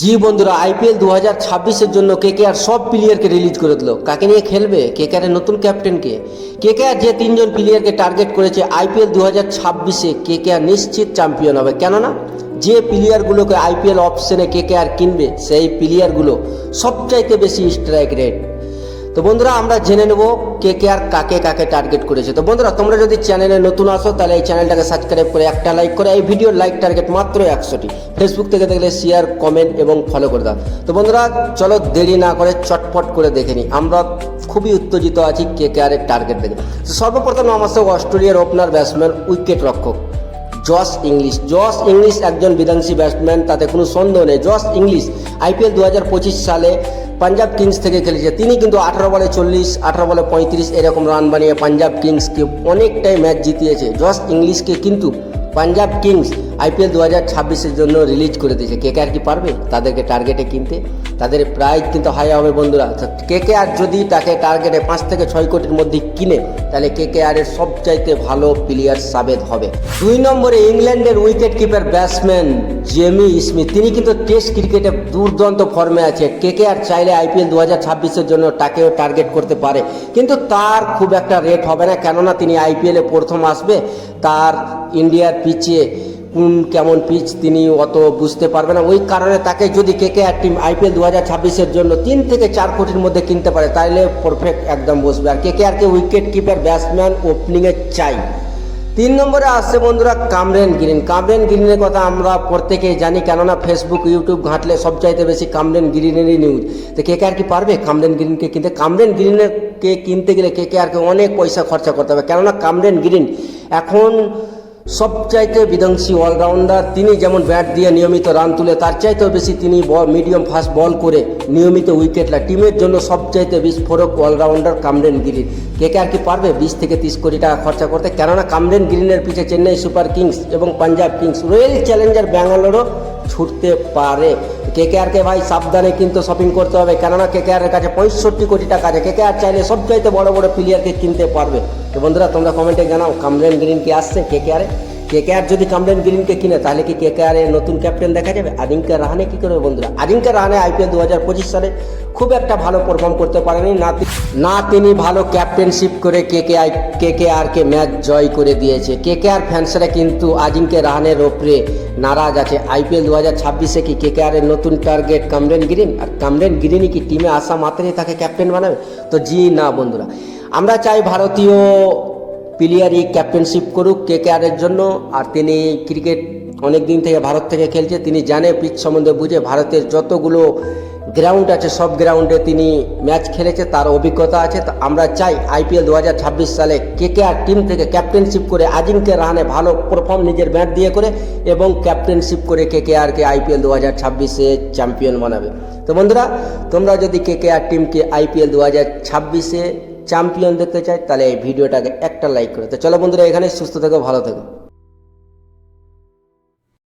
জি বন্ধুরা, আইপিএল দু হাজার ছাব্বিশের জন্য কেকেআর সব প্লেয়ারকে রিলিজ করে দিল। কাকে নিয়ে খেলবে? কেকেআরের নতুন ক্যাপ্টেনকে কেকেআর যে তিনজন প্লেয়ারকে টার্গেট করেছে, আইপিএল দু হাজার ছাব্বিশে কেকেআর নিশ্চিত চ্যাম্পিয়ন হবে। কেননা, যে প্লেয়ারগুলোকে আইপিএল অপশনে কেকেআর কিনবে, সেই প্লেয়ারগুলো সবচাইতে বেশি স্ট্রাইক রেট তো বন্ধুরা, আমরা জেনে নেব কে কে আর কাকে কাকে টার্গেট করেছে। তো বন্ধুরা, তোমরা যদি চ্যানেলে নতুন আসো, তাহলে এই চ্যানেলটাকে সাবস্ক্রাইব করে একটা লাইক করে, এই ভিডিওর লাইক টার্গেট মাত্র একশোটি। ফেসবুক থেকে দেখলে শেয়ার কমেন্ট এবং ফলো করে দাও। তো বন্ধুরা, চলো দেরি না করে চটপট করে দেখে নিই। আমরা খুবই উত্তেজিত আছি কে কে আরের টার্গেট দেখে। তো সর্বপ্রথম আমার সঙ্গে অস্ট্রেলিয়ার ওপেনার ব্যাটসম্যান উইকেট রক্ষক জস ইংলিশ। জস ইংলিশ একজন বিধ্বংসী ব্যাটসম্যান, তাতে কোনো সন্দেহ নেই। জস ইংলিশ আইপিএল দু হাজার পঁচিশ সালে পাঞ্জাব কিংস থেকে খেলেছে। তিনি কিন্তু আঠারো বলে চল্লিশ, আঠারো বলে পঁয়ত্রিশ এরকম রান বানিয়ে পাঞ্জাব কিংসকে অনেকটাই ম্যাচ জিতিয়েছে। জস ইংলিশকে কিন্তু পাঞ্জাব কিংস আইপিএল দু হাজার ছাব্বিশের জন্য রিলিজ করে দিয়েছে। কে কে আর কি পারবে? তাদেরকে টার্গেটে কিনতে। তাদের প্রাইজ কিন্তু হাই হবে বন্ধুরা। কে কে আর যদি তাকে টার্গেটে পাঁচ থেকে ছয় কোটির মধ্যে কিনে, তাহলে কে কে আর এর সবচাইতে ভালো প্লেয়ার সাবেদ হবে? দুই নম্বরে ইংল্যান্ডের wicket keeper batsman Jamie Smith তিনি কিন্তু টেস্ট ক্রিকেটে দুর্দান্ত ফর্মে আছে। কে কে আর চাইলে আইপিএল দু হাজার ছাব্বিশের জন্য তাকেও টার্গেট করতে পারে। কিন্তু তার খুব একটা রেট হবে না। কেননা তিনি আইপিএলে প্রথম আসবে। তার ইন্ডিয়ার পিচে কোন কেমন পিচ তিনি অত বুঝতে পারবে না। ওই কারণে তাকে যদি কে কে আর টিম আইপিএল দু হাজার ছাব্বিশের জন্য তিন থেকে চার কোটির মধ্যে কিনতে পারে তাহলে পারফেক্ট একদম বসবে। আর কে কে আরকে উইকেট কিপার ব্যাটসম্যান ওপেনিংয়ে চাই। তিন নম্বরে আসছে বন্ধুরা কামরেন গ্রিন। কামরেন গ্রিনের কথা আমরা প্রত্যেকেই জানি, কেননা ফেসবুক ইউটিউব ঘাঁটলে সবচাইতে বেশি কামরেন গ্রিনেরই নিউজ তো কে কে আর কি পারবে কামরেন গ্রিনকে কিনতে? কামরেন গ্রিনের কে কিনতে গেলে কে কে আরকে অনেক পয়সা খরচা করতে হবে। কেননা কামরেন গ্রিন এখন সবচাইতে বিধ্বংসী অলরাউন্ডার তিনি যেমন ব্যাট দিয়ে নিয়মিত রান তুলে, তার চাইতেও বেশি তিনি মিডিয়াম ফাস্ট বল করে নিয়মিত উইকেট লা। টিমের জন্য সবচাইতে বিস্ফোরক অলরাউন্ডার কামরেন গিরিন। কে কে আর কি পারবে? বিশ থেকে তিরিশ কোটি টাকা খরচা করতে। কেননা কামরেন গ্রিনের পিছে চেন্নাই সুপার কিংস এবং পাঞ্জাব কিংস, রয়্যাল চ্যালেঞ্জার ব্যাঙ্গালোরও ছুটতে পারে। কে কে আরকে ভাই সাবধানে কিন্তু শপিং করতে হবে। কেননা কে কে কাছে পঁয়ষট্টি কোটি টাকা আছে কে কে আর চাইলে সবচাইতে বড় বড় প্লেয়ারকে কিনতে পারবে। তো বন্ধুরা, তোমরা কমেন্টে জানাও কামরেন গ্রিন কি আসছে কে কে আরে কে কে আর যদি কামরেন গ্রিনকে কিনে, তাহলে কি কে কে আর এর নতুন ক্যাপ্টেন দেখা যাবে? আজিঙ্কা রাহানে কি করবে বন্ধুরা? আজিঙ্কা রাহানে আইপিএল দু হাজার পঁচিশ সালে খুব একটা ভালো পারফর্ম করতে পারেনি। না না তিনি ভালো ক্যাপ্টেনশিপ করে কে কে আই কে কে আরকে ম্যাচ জয় করে দিয়েছে। কে কে আর ফ্যান্সরা কিন্তু আজিঙ্কে রাহানের ওপরে নারাজ আছে। আইপিএল দু হাজার ছাব্বিশে কি কে কে আর এর নতুন টার্গেট কামরেন গ্রিন আর কামরেন গ্রিনই কি টিমে আসা মাত্রই তাকে ক্যাপ্টেন বানাবে? তো জি না বন্ধুরা। আমরা চাই ভারতীয় প্লেয়ারই ক্যাপ্টেনশিপ করুক, কে কে আরের জন্য। আর তিনি ক্রিকেট অনেক দিন থেকে ভারত থেকে খেলছে, তিনি জানে, পিচ সম্বন্ধে বুঝে, ভারতের যতগুলো গ্রাউন্ড আছে, সব গ্রাউন্ডে তিনি ম্যাচ খেলেছে, তার অভিজ্ঞতা আছে। তো আমরা চাই আইপিএল দু হাজার ছাব্বিশ সালে কে কে আর টিম থেকে ক্যাপ্টেনশিপ করে আজিমকে রাহানে ভালো পারফর্ম নিজের ব্যাট দিয়ে করে এবং ক্যাপ্টেনশিপ করে কে কে আরকে আইপিএল দু হাজার ছাব্বিশে চ্যাম্পিয়ন বানাবে। তো বন্ধুরা, তোমরা যদি কে কে আর টিমকে আইপিএল দু হাজার ছাব্বিশে চ্যাম্পিয়ন দেখতে চায় তাহলে এই ভিডিওটাকে একটা লাইক করে তো চলো বন্ধুরা এখানে সুস্থ থেকো, ভালো থেকো।